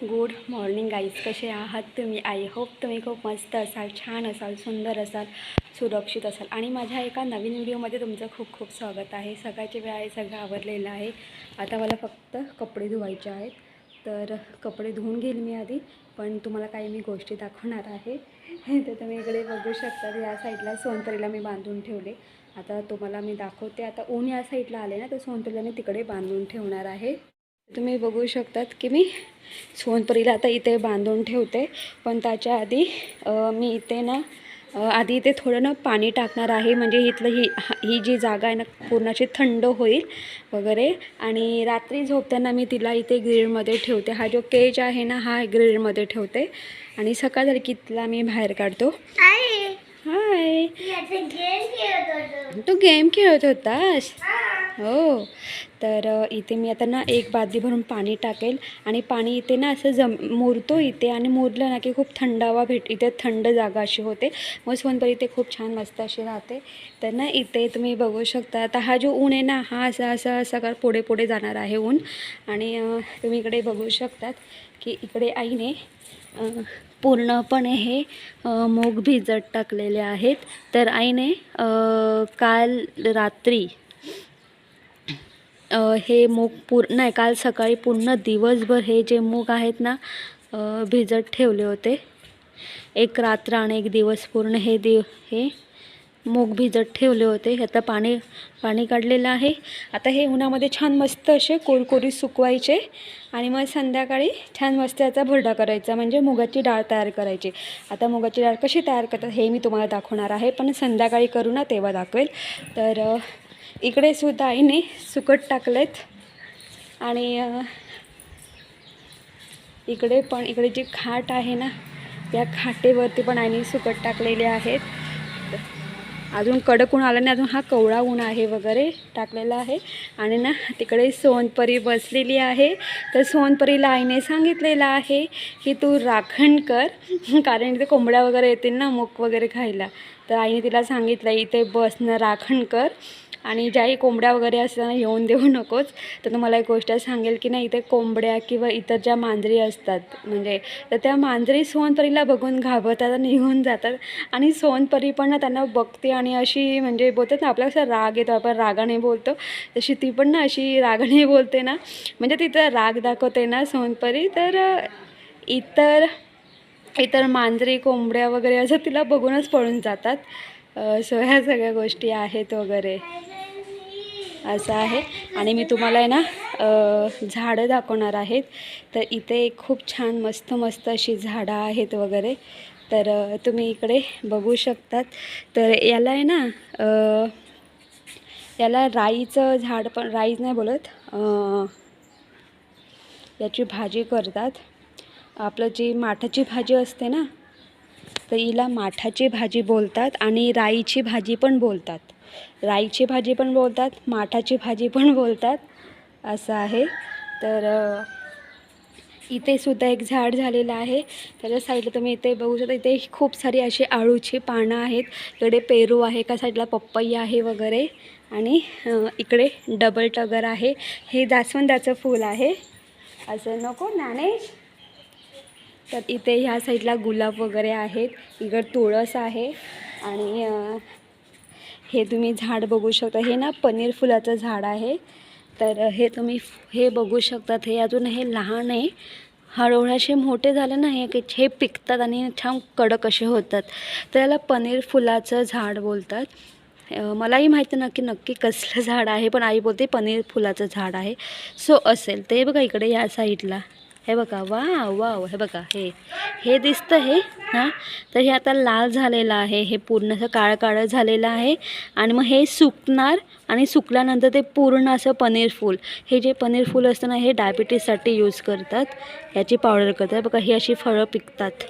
Good morning guys कसे आहात तुम्ही? आई होप तुम्ही खूप मस्त असाल छान असाल सुंदर असाल सुरक्षित असाल. आणि माझ्या एका नवीन व्हिडिओमध्ये तुमचं खूप खूप स्वागत आहे. सकाळची वेळ आहे सगळं आवरलेलं आहे. आता मला फक्त कपडे धुवायचे आहेत. तर कपडे धुवून घेईल मी आधी पण तुम्हाला काही मी गोष्टी दाखवणार आहे. तर तुम्ही इकडे बघू शकता या साईडला सोनतरीला मी बांधून ठेवले. आता तुम्हाला मी दाखवते. आता ऊन या साईडला आले ना तर सोनतरीला मी तिकडे बांधून ठेवणार आहे. तुम्ही बघू शकतात की मी सोनपरीला आता इथे बांधून ठेवते. पण त्याच्या आधी मी इथे ना आधी इथे थोडं ना पाणी टाकणार आहे. म्हणजे इथलं ही ही जी जागा आहे ना पूर्णाची थंड होईल वगैरे. आणि रात्री झोपताना मी तिला इथे ग्रिलमध्ये ठेवते. हा जो केज आहे ना हा ग्रिलमध्ये ठेवते. आणि सकाळ झाली की तिला मी बाहेर काढतो. आई हाय गेम खेळत तू गेम खेळत होतास? हो. तर इथे मी आता ना एक बादली भरून पाणी टाकेल आणि पाणी इथे ना असं जम मुरतो इथे आणि मुरलं ना की खूप थंडावा भेट इथे थंड जागा अशी होते. मग सोनपर इथे खूप छान मस्त अशी राहते. तर ना इथे तुम्ही बघू शकता आता हा जो ऊन आहे ना हा असा असा सगळं पुढे पुढे जाणार आहे ऊन. आणि तुम्ही इकडे बघू शकतात की इकडे आईने पूर्णपणे हे मूग भिजत टाकलेले आहेत. तर आईने काल रात्री हे मूग पूर नाही काल सकाळी पूर्ण दिवसभर हे जे मूग आहेत ना भिजत ठेवले होते. एक रात्र आणि एक दिवस पूर्ण हे दिव हे मूग भिजत ठेवले होते. आता पाणी पाणी काढलेलं आहे. आता हे उन्हामध्ये छान मस्त असे कोरकोरी सुकवायचे आणि मग संध्याकाळी छान मस्त याचा भरडा करायचा म्हणजे मुगाची डाळ तयार करायची. आता मुगाची डाळ कशी तयार करतात हे मी तुम्हाला दाखवणार आहे पण संध्याकाळी करू ना तेव्हा दाखवेल. तर इकडे सुद्धा आईने सुकट टाकलेत आणि इकडे पण इकडे जी खाट आहे ना या खाटेवरती पण आईने सुकट टाकलेले आहेत. अजून कडक ऊन आलं नाही अजून हा कवळा ऊन आहे वगैरे टाकलेला आहे. आणि ना तिकडे सोनपरी बसलेली आहे. तर सोनपरीला आईने सांगितलेलं आहे की तू राखण कर कारण इथे कोंबड्या वगैरे येतील ना मूग वगैरे खायला. तर आईने तिला सांगितलं इथे बसणं राखण कर. आणि ज्याही कोंबड्या वगैरे असताना येऊन देऊ नकोस. तर तुम्हाला एक गोष्ट सांगेल की नाही इथे कोंबड्या किंवा इतर ज्या मांजरी असतात म्हणजे तर त्या मांजरी सोनपरीला बघून घाबरतात आणि निघून जातात. आणि सोनपरी पण ना त्यांना बघते आणि अशी म्हणजे बोलतात ना आपला कसा राग येतो आपण रागाने बोलतो. तशी ती पण ना अशी रागाने बोलते ना. म्हणजे तिथं राग दाखवते ना सोनपरी. तर इतर इतर मांजरी कोंबड्या वगैरे असं तिला बघूनच पळून जातात. सो ह्या सगळ्या गोष्टी आहेत वगैरे. असं आहे. आणि मी तुम्हाला आहे ना झाडं दाखवणार आहेत. तर इथे खूप छान मस्त मस्त अशी झाडं आहेत वगैरे. तर तुम्ही इकडे बघू शकतात. तर याला आहे ना याला राईचं झाड पण राईच नाही बोलत याची भाजी करतात. आपलं जी माठाची भाजी असते ना तर हिला माठाची भाजी बोलतात आणि राईची भाजी पण बोलतात. राईची भाजी पण बोलतात माठाची भाजी पण बोलतात. असं आहे. तर इथे सुद्धा एक झाड झालेलं आहे. त्याच्या साईडला तुम्ही इथे बघू शकता इथे खूप सारी अशी आळूची पानं आहेत. इकडे पेरू आहे एका साईडला पपई आहे वगैरे. आणि इकडे डबल टगर आहे. हे जास्वंदाचं फूल आहे. असं नको ज्ञानेश. तर इथे ह्या साईडला गुलाब वगैरे आहेत. इकडं तुळस आहे. आणि हे तुम्ही झाड बघू शकता. हे ना पनीर फुलाचं झाड आहे. तर हे तुम्ही हे बघू शकतात. हे अजून हे लहान आहे. हळूहळू असे मोठे झाले ना हे की हे पिकतात आणि छान कडक असे होतात. तर याला पनीर फुलाचं झाड बोलतात. मलाही माहिती नक्की नक्की कसलं झाड आहे पण आई बोलते पनीर फुलाचं झाड आहे. सो असेल. ते बघा इकडे या साईडला हे बघा वा वा हे बघा हे हे दिसतं हे हां? तर हे आता लाल झालेलं आहे हे पूर्ण असं काळं काळं झालेलं आहे. आणि मग हे सुकणार आणि सुकल्यानंतर ते पूर्ण असं पनीर फूल. हे जे पनीर फूल असतं ना हे डायबिटीजसाठी यूज करतात. याची पावडर करतात. बघा ही अशी फळं पिकतात.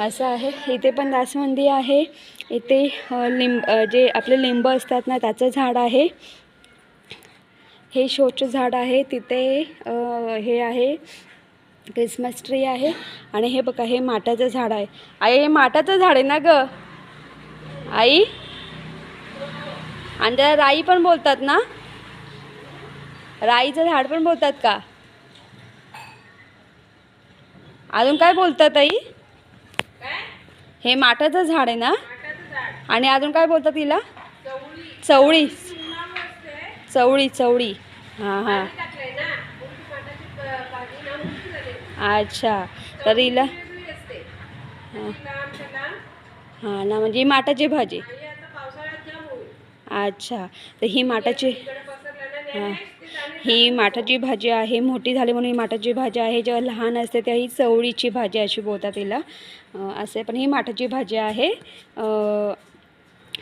असं आहे. इथे पण दासमंदी आहे. इथे लिंब जे आपले लिंब असतात ना त्याचं झाड आहे. हे शोचं झाड आहे तिथे हे आहे क्रिसमस ट्री आहे आणि हे बघा हे माठाचं झाड आहे. आई हे माठाचं झाड आहे ना ग? आई? आणि त्याला राई पण बोलतात ना? राईचं झाड पण बोलतात का? अजून काय बोलतात ताई हे माठाचं झाड आहे ना? आणि अजून काय बोलतात तिला? चवळी. चवळी चवळी. हां हां. अच्छा. तर हिला हां. हां ना म्हणजे ही माठाची भाजी. अच्छा. तर ही माठाची हां. ही माठाची भाजी आहे. मोठी झाली म्हणून ही माठाची भाजी आहे. जेव्हा लहान असते तेव्हा ही चवळीची भाजी अशी बोलतात तिला असे पण ही माठाची भाजी आहे.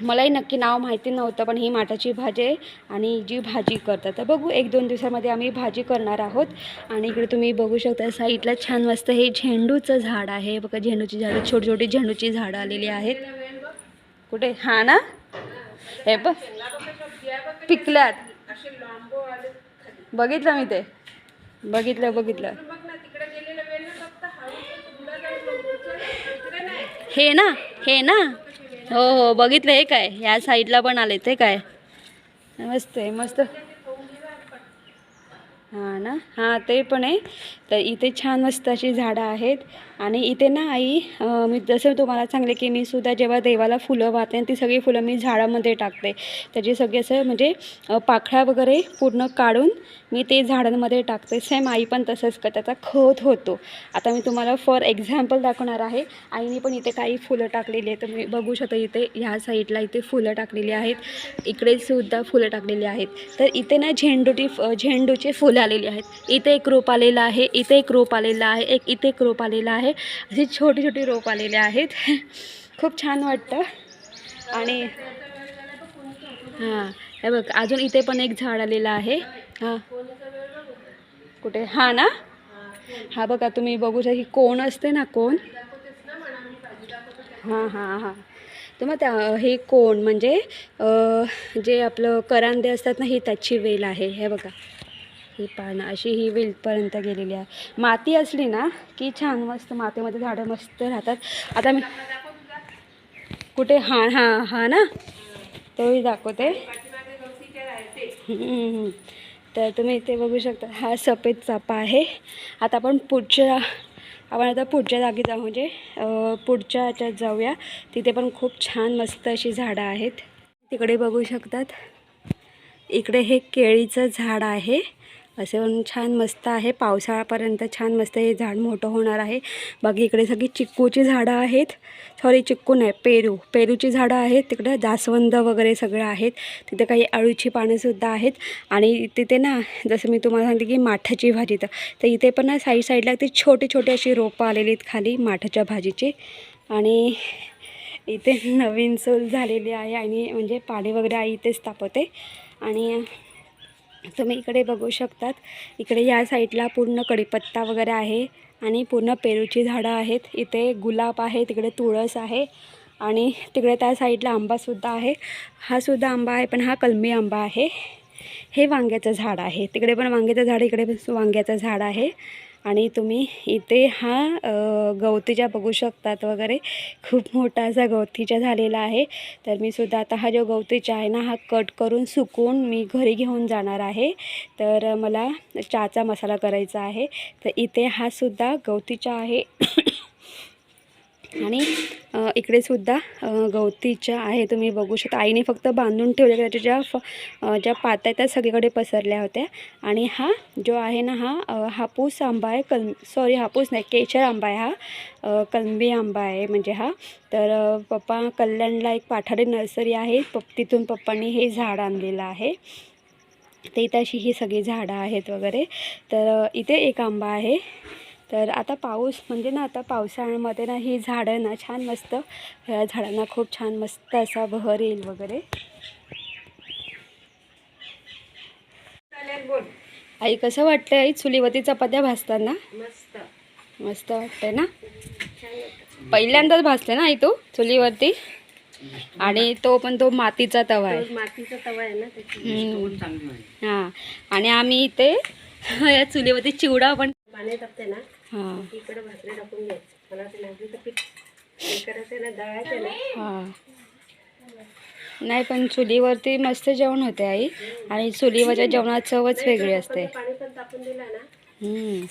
मलाही नक्की नाव माहिती नव्हतं पण ही माठाची भाजी आहे आणि जी भाजी करतात. तर बघू एक दोन दिवसामध्ये आम्ही भाजी करणार आहोत. आणि इकडे तुम्ही बघू शकता साईडला छान मस्त हे झेंडूचं झाड आहे. बघा झेंडूची झाडं छोटी छोटी झेंडूची झाडं आलेली आहेत. कुठे? हा ना? हे बघ. पिकल्यात. बघितलं मी ते. बघितलं बघितलं. हे ना? हे ना? हो हो बघितलं हे काय? ह्या साईडला पण आले ते काय? मस्त आहे मस्त. हां ना? हां ते पण आहे. तर इथे छान मस्त अशी झाडं आहेत. आणि इथे ना आई मी जसं तुम्हाला सांगले की मी सुद्धा जेव्हा देवाला फुलं वाहते ती सगळी फुलं मी झाडामध्ये टाकते. त्याची सगळी असं म्हणजे पाखळ्या वगैरे पूर्ण काढून मी ते झाडांमध्ये टाकते. सेम आई पण तसंच कर त्याचा खत होतो. आता मी तुम्हाला फॉर एक्झाम्पल दाखवणार आहे. आईने पण इथे काही फुलं टाकलेली आहेत. तुम्ही बघू शकता इथे ह्या साईडला इथे फुलं टाकलेली आहेत. इकडे सुद्धा फुलं टाकलेली आहेत. तर इथे ना झेंडूची फ- झेंडूचे फुलं आलेली आहेत. इथे एक रोप आलेलं आहे. इथे एक रोप आलेला आहे एक इथे एक रोप आलेला आहे. असे छोटी छोटी रोप आलेले आहेत. खूप छान वाटतं. आणि हां हे बघ अजून इथे पण एक झाड आलेलं आहे. हां. कुठे? हां ना? हा बघा तुम्ही बघू शकता की कोण असते ना कोण? हां हां हां. तर मग त्या हे कोण? म्हणजे जे आपलं करांदे असतात ना ही त्याची वेल आहे. हे बघा. ही पानं अशी ही वेलपर्यंत गेलेली आहे. माती असली ना की छान मस्त मातीमध्ये झाडं मस्त राहतात. आता मी कुठे? हां हां हां ना? तोही दाखवते. तर तुम्ही इथे बघू शकता हा सफेद चापा आहे. आता आपण पुढच्या आपण आता पुढच्या जागी जाऊ म्हणजे पुढच्या ह्याच्यात जाऊया. तिथे पण खूप छान मस्त अशी झाडं आहेत. तिकडे बघू शकतात. इकडे हे केळीचं झाड आहे. असे म्हणून छान मस्त आहे. पावसाळ्यापर्यंत छान मस्त हे झाड मोठं होणार आहे. बाकी इकडे सगळी चिक्कूची झाडं आहेत. सॉरी चिक्कू नाही पेरू. पेरूची झाडं आहेत. तिकडे जास्वंद वगैरे सगळं आहेत. तिथे काही अळूची पानंसुद्धा आहेत. आणि तिथे ना जसं मी तुम्हाला सांगते की माठाची भाजी तर तर इथे पण ना साईड साईडला ती छोटी छोटी अशी रोपं आलेली आहेत खाली माठाच्या भाजीची. आणि इथे नवीन चूल झालेली आहे आणि म्हणजे पाणी वगैरे आई इथेच तापवते. आणि तुम्ही इकडे बघू शकतात. इकडे या साईडला पूर्ण कढीपत्ता वगैरे आहे आणि पूर्ण पेरूची झाडं आहेत. इथे गुलाब आहे तिकडे तुळस आहे आणि तिकडे त्या साईडला आंबासुद्धा आहे. हा सुद्धा आंबा आहे पण हा कलमी आंबा आहे. हे वांग्याचं झाड आहे. तिकडे पण वांग्याचं झाड इकडे पण वांग्याचं झाड आहे. आणि तुम्ही इथे हा गवतीच्या बघू शकतात वगैरे. खूप मोठा असा गवतीच्या झालेला आहे. तर मी सुद्धा आता हा जो गवतीचा आहे ना हा कट करून सुकून मी घरी घेऊन जाणार आहे. तर मला चहाचा मसाला करायचा आहे. तर इथे हा सुद्धा गवतीचा आहे. आणि इकडे सुद्धा गवतीच्या आहे तुम्ही बघू शकता. आईने फक्त बांधून ठेवल्या त्याच्या ज्या फ ज्या पात्या त्या सगळीकडे पसरल्या होत्या. आणि हा जो आहे ना हा हापूस आंबा आहे कल सॉरी हापूस नाही केशर आंबा आहे हा. कलंबी आंबा आहे म्हणजे हा. तर पप्पा कल्याणला एक पाठाडी नर्सरी आहे पप तिथून पप्पांनी हे झाड आणलेलं आहे. ते इथे अशी ही सगळी झाडं आहेत वगैरे. तर इथे एक आंबा आहे. तर आता पाऊस म्हणजे ना आता पावसाळ्यामध्ये ना ही झाडं ना छान मस्त ह्या झाडांना खूप छान मस्त असा बहर येईल वगैरे. आई कसं वाटतंय आई? चुलीवरती चपात्या भाजताना? मस्त. मस्त वाटतंय ना? पहिल्यांदाच भाजते ना आई तू चुलीवरती? आणि तो पण तो मातीचा तवा आहे. मातीचा तवा आहे ना. हां. आणि आम्ही इथे या चुलीवरती चिवडा पण पाणी टाकते ना? इकडे भाकरी टाकून घ्यायचं मला ते नागलीचं पीठ. हे करायचं ना दळायचं ना. हां. नाही पण चुलीवरती मस्त जेवण होते आई. आणि चुलीवरच्या जेवणात चवच वेगळी असते. पाणी पण तापून दिलं ना. हम्म.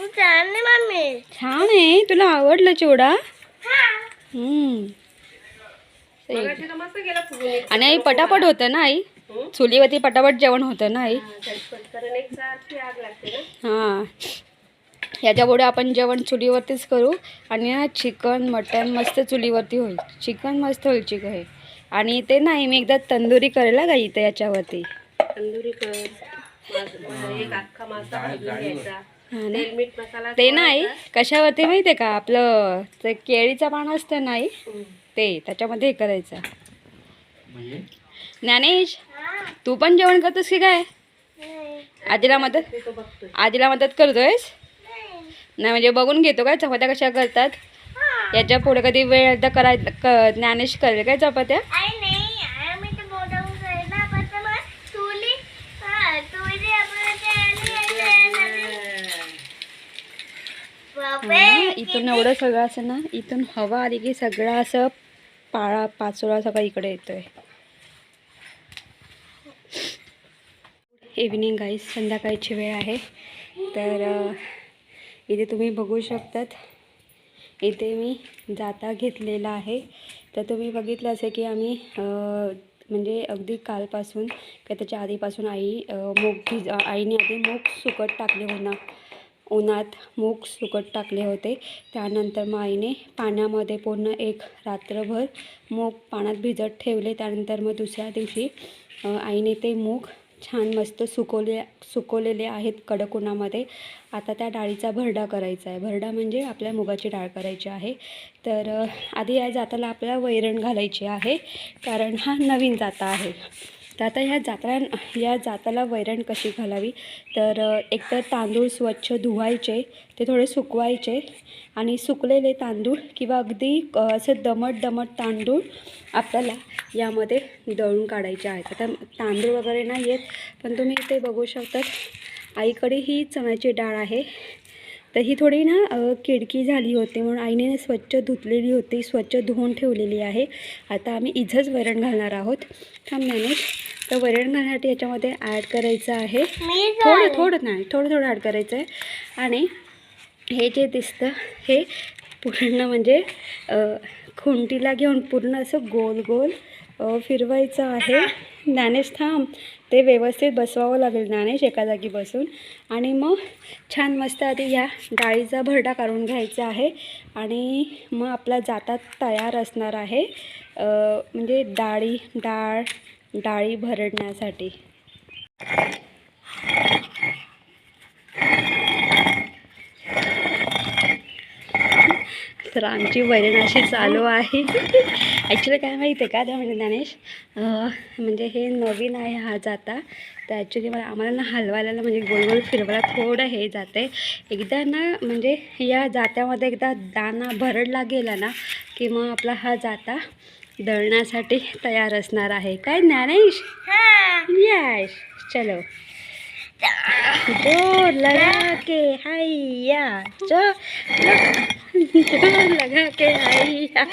मम्मी. छान आहे. तुला आवडलं चिवडा? आणि आई पटापट होतं ना आई? चुलीवरती पटापट जेवण होतं ना आई? झटपट कारण एक सारखी आग लागते ना. हां. ह्याच्यापुढे आपण जेवण चुलीवरतीच करू आणि ना चिकन मटन मस्त चुलीवरती होईल. चिकन मस्त होईल चिकन हे आणि ते नाही मी एकदा तंदुरी करेल का इथे याच्यावरती? तंदुरी कर. मास- एक अख्खा मासा भाजून घ्यायचा. हा ना? तेल मीठ मसाला ते नाही कशावरती माहिती आहे का? आपलं ते केळीचं पान असतं नाही. ते त्याच्यामध्ये हे करायचं. ज्ञानेश तू पण जेवण करतोस की काय? आजीला मदत ते तो बघतोय. आजीला मदत करतोयस? नाही म्हणजे बघून घेतो काय चपात्या कशा करतात. याच्यापुढे कधी वेळ एकदा कराय ज्ञानेश करेल काय चपात्या? इथून एवढं सगळं असं ना इथून हवा आली की सगळं असं पाळा पाचोळा सगळं इकडे येतोय. इव्हिनिंग गाईज संध्याकाळची वेळ आहे. तर इथे तुम्ही बघू शकतात. इथे मी जाता घेतलेला आहे. तर तुम्ही बघितलं असेल की आम्ही म्हणजे अगदी कालपासून किंवा त्याच्या आधीपासून आई मूग भिज आईने आधी मूग सुकट टाकले उन्हा उन्हात मूग सुकट टाकले होते. त्यानंतर मग आईने पाण्यामध्ये पूर्ण एक रात्रभर मूग पाण्यात भिजत ठेवले. त्यानंतर मग दुसऱ्या दिवशी आईने ते मूग छान मस्त सुकवले सुकवलेले आहेत कडक उन्हामध्ये आता त्या डाळीचा भरडा करायचा आहे. भरडा म्हणजे आपल्या मुगाची डाळ करायची आहे. तर आधी या जाताला आपल्याला वैरण घालायची आहे. कारण हा नवीन जाता आहे. तर आता ह्या जात्रा या जाताला वैरण कशी घालावी? तर एकतर तांदूळ स्वच्छ धुवायचे ते थोडे सुकवायचे आणि सुकलेले तांदूळ किंवा अगदी असे दमट दमट तांदूळ आपल्याला यामध्ये दळून काढायचे आहेत. आता तांदूळ वगैरे नाही आहेत पण तुम्ही इथे बघू शकतात. आईकडे ही चण्याची डाळ आहे. तर ही थोडी ना किडकी झाली होती म्हणून आईने स्वच्छ धुतलेली होती स्वच्छ धुवून ठेवलेली आहे. आता आम्ही इथंच वरण घालणार आहोत. थांब मॅनेज तर वरण घालण्यासाठी याच्यामध्ये ॲड करायचं आहे. थोडं थोडं नाही थोडं थोडं ॲड करायचं आहे आणि हे जे दिसतं हे पूर्ण म्हणजे खुंटीला घेऊन पूर्ण असं गोल गोल फिरवायचं आहे. ज्ञानेश थांब. ते व्यवस्थित बसवावं लागेल नाणेश एका जागी बसून. आणि मग छान मस्त आधी ह्या डाळीचा भरडा काढून घ्यायचा आहे. आणि मग आपला जातात तयार असणार आहे. म्हणजे डाळी डाळ डाळी भरडण्यासाठी. तर आमची वैरण अशी चालू आहे. ॲक्च्युली काय माहिती आहे का? त्या म्हणजे ज्ञानेश म्हणजे हे नवीन आहे हा जाता तर ॲक्च्युली मला आम्हाला ना हलवायला म्हणजे गोल गोल फिरवायला थोडं हे जाते एकदा ना म्हणजे या जात्यामध्ये एकदा दाना भरडला गेला ना की मग आपला हा जाता दळण्यासाठी तयार असणार आहे. काय ज्ञानेश? यश चलो. जोर लगा के हैया जोर लगा के हैया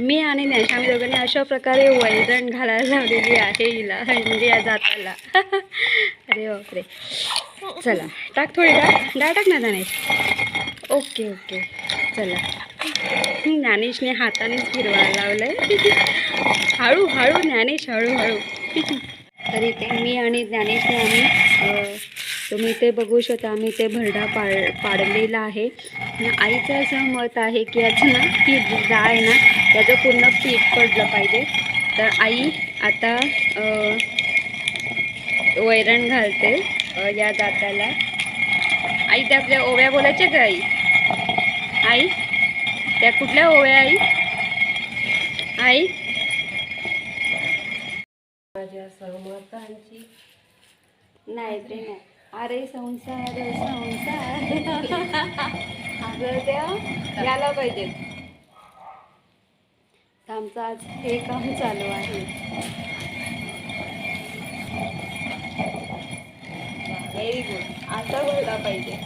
मी आणि ज्ञानेश आम्ही दोघांनी अशा प्रकारे वैरण घालायला लावलेली आहे. हिला म्हणजे या जाताला अरे बापरे चला टाक थोडी डाळ डाळ टाक ना ज्ञानेश ओके ओके चला ज्ञानेशने हातानेच फिरवायला लावलंय. हळू हळू ज्ञानेश हळूहळू तरी ते मी आणि ज्ञानेशने आम्ही तुम्ही ते बघू शकता आम्ही ते भरडा पाड पाडलेला आहे. आईचं असं मत आहे की याचं ना की डाळ आहे ना याचं पूर्ण पीठ पडलं पाहिजे. तर आई आता वैरण घालते या जात्याला आई त्या आपल्या ओव्या बोलायच्या का आई? आई त्या कुठल्या ओव्या आई माझ्या सहमतांची नाही ते नाही अरे संसार संसार. अगं त्या याला पाहिजेत आमचं आज हे काम चालू आहे. व्हेरी गुड आता बोलला पाहिजे.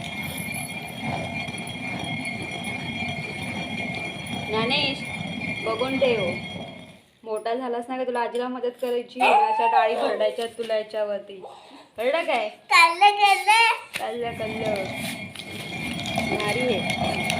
ज्ञानेश बघून ठेव. मोठा झालास ना का तुला आजीला मदत करायची अशा डाळी भरडायच्या तुला याच्यावरती. कळलं काय? कळलं कळलं भारी आहे.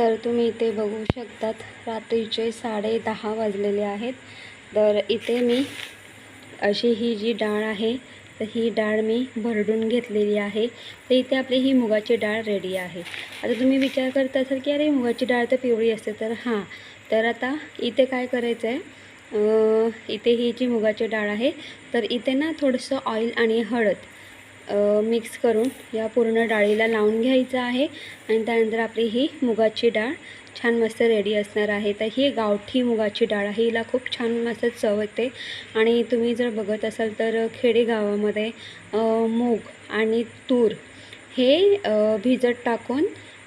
तर तुम्ही इथे बघू शकतात रात्रीचे साडे दहा वाजलेले आहेत. तर इथे मी अशी ही जी डाळ आहे तर ही डाळ मी भरडून घेतलेली आहे. तर इथे आपली ही मुगाची डाळ रेडी आहे. आता तुम्ही विचार करत असाल की अरे मुगाची डाळ तर पिवळी असते. तर हां तर आता इथे काय करायचं आहे इथे ही जी मुगाची डाळ आहे तर इथे ना थोडंसं ऑइल आणि हळद मिक्स करून या पूर्ण डाळीला लावून घ्यायचं आहे. आणि त्यानंतर आपली ही मुगाची डाळ छान मस्त रेडी असणार आहे. तर ही गावठी मुगाची डाळ आहे. हिला खूप छान मस्त चव येते आणि तुम्ही जर बघत असाल तर खेडेगावामध्ये मूग आणि तूर हे भिजत टाकून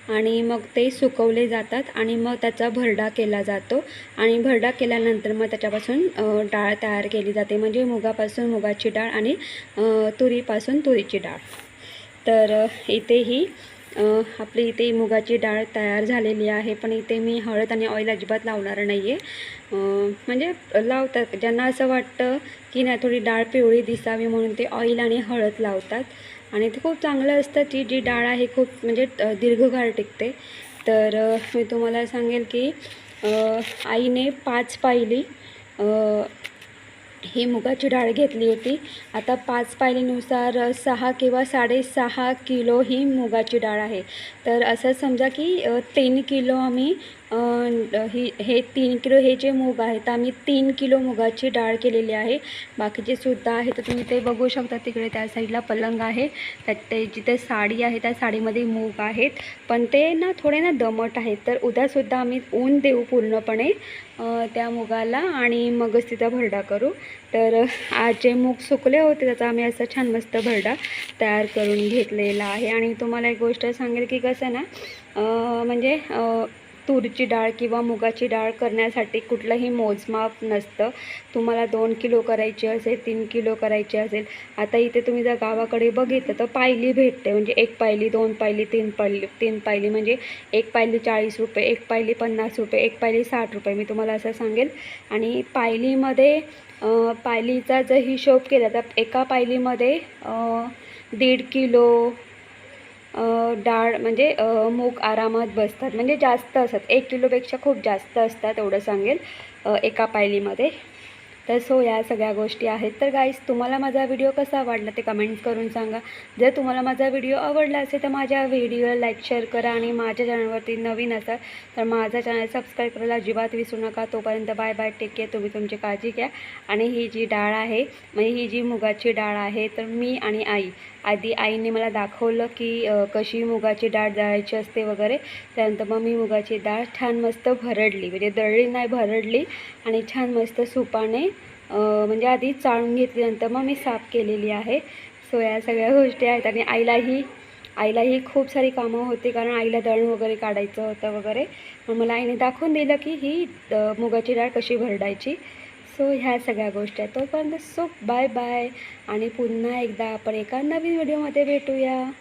आणि मग ते सुकवले जातात आणि मग त्याचा भरडा केला जातो. आणि भरडा केल्यानंतर मग त्याच्यापासून डाळ तयार केली जाते. म्हणजे मुगापासून मुगाची डाळ आणि तुरीपासून तुरीची डाळ. तर इथे ही आपली इथे मुगाची डाळ तयार झालेली आहे. पण इथे मी हळद आणि ऑइल अजिबात लावणार नाही आहे म्हणजे लावतात. ज्यांना असं वाटतं की नाही थोडी डाळ पिवळी दिसावी म्हणून ते ऑइल आणि हळद लावतात. आणि ते खूप चांगलं असतं ती जी डाळ आहे खूप म्हणजे दीर्घकाळ टिकते. तर मी तुम्हाला सांगेल की आईने पाच पायली ही मुगाची डाळ घेतली होती. आता पाच पायलीनुसार सहा किंवा साडेसहा किलो ही मुगाची डाळ आहे. तर असं समजा की तीन किलो आम्ही ही हे तीन किलो हे जे मूग आहे तर आम्ही तीन किलो मुगाची डाळ केलेली आहे. बाकीचे सुद्धा आहे तर तुम्ही ते बघू शकता. तिकडे त्या साईडला पलंग आहे. त्यात ते जिथे साडी आहे त्या साडीमध्ये मूग आहेत. पण ते ना थोडे ना दमट आहेत. तर उद्यासुद्धा आम्ही ऊन देऊ पूर्णपणे त्या मुगाला आणि मगच तिचा भरडा करू. तर आज जे मूग सुकले होते त्याचा आम्ही असं छान मस्त भरडा तयार करून घेतलेला आहे. आणि तुम्हाला एक गोष्ट सांगेल की कसं ना म्हणजे तूरची डाळ किंवा मुगाची डाळ करण्यासाठी कुठलंही मोजमाप नसतं. तुम्हाला दोन किलो करायची असेल तीन किलो करायची असेल आता इथे तुम्ही जर गावाकडे बघितलं तर पायली भेटते. म्हणजे एक पायली दोन पायली तीन पायली तीन पायली म्हणजे एक पायली चाळीस रुपये एक पायली पन्नास रुपये एक पायली साठ रुपये. मी तुम्हाला असं सांगेल. आणि पायलीमध्ये पायलीचा जर हिशोब केला तर एका पायलीमध्ये दीड किलो डाळ म्हणजे मूग आरामात बसतात. म्हणजे जास्त असतात. एक किलोपेक्षा खूप जास्त असतात एवढं सांगेल एका पायलीमध्ये. तर सो या सगळ्या गोष्टी आहेत. तर गाईस तुम्हाला माझा व्हिडिओ कसा आवडला ते कमेंट्स करून सांगा. जर तुम्हाला माझा व्हिडिओ आवडला असेल तर माझ्या व्हिडिओला लाईक शेअर करा आणि माझ्या चॅनलवरती नवीन असाल तर माझा चॅनल सबस्क्राईब करायला अजिबात विसरू नका. तोपर्यंत बाय बाय टेक केअर तुम्ही तुमची काळजी घ्या. आणि ही जी डाळ आहे म्हणजे ही जी मुगाची डाळ आहे तर मी आणि आई आधी आईने मला दाखवलं की कशी मुगाची डाळ दळायची असते वगैरे. त्यानंतर मग मी मुगाची डाळ छान मस्त भरडली. म्हणजे दळली नाही भरडली. आणि छान मस्त सुपाने म्हणजे आधी चाळून घेतली नंतर मग मी साफ केलेली आहे. सो या सगळ्या गोष्टी आहेत. आणि आईलाही आईलाही खूप सारी कामं होती कारण आईला दळण वगैरे काढायचं होतं वगैरे. मग मला आईने दाखवून दिलं की ही मुगाची डाळ कशी भरडायची. सो ह्या सगळ्या गोष्टी आहेत. तोपर्यंत सो बाय बाय. आणि पुन्हा एकदा आपण एका नवीन व्हिडिओमध्ये भेटूया.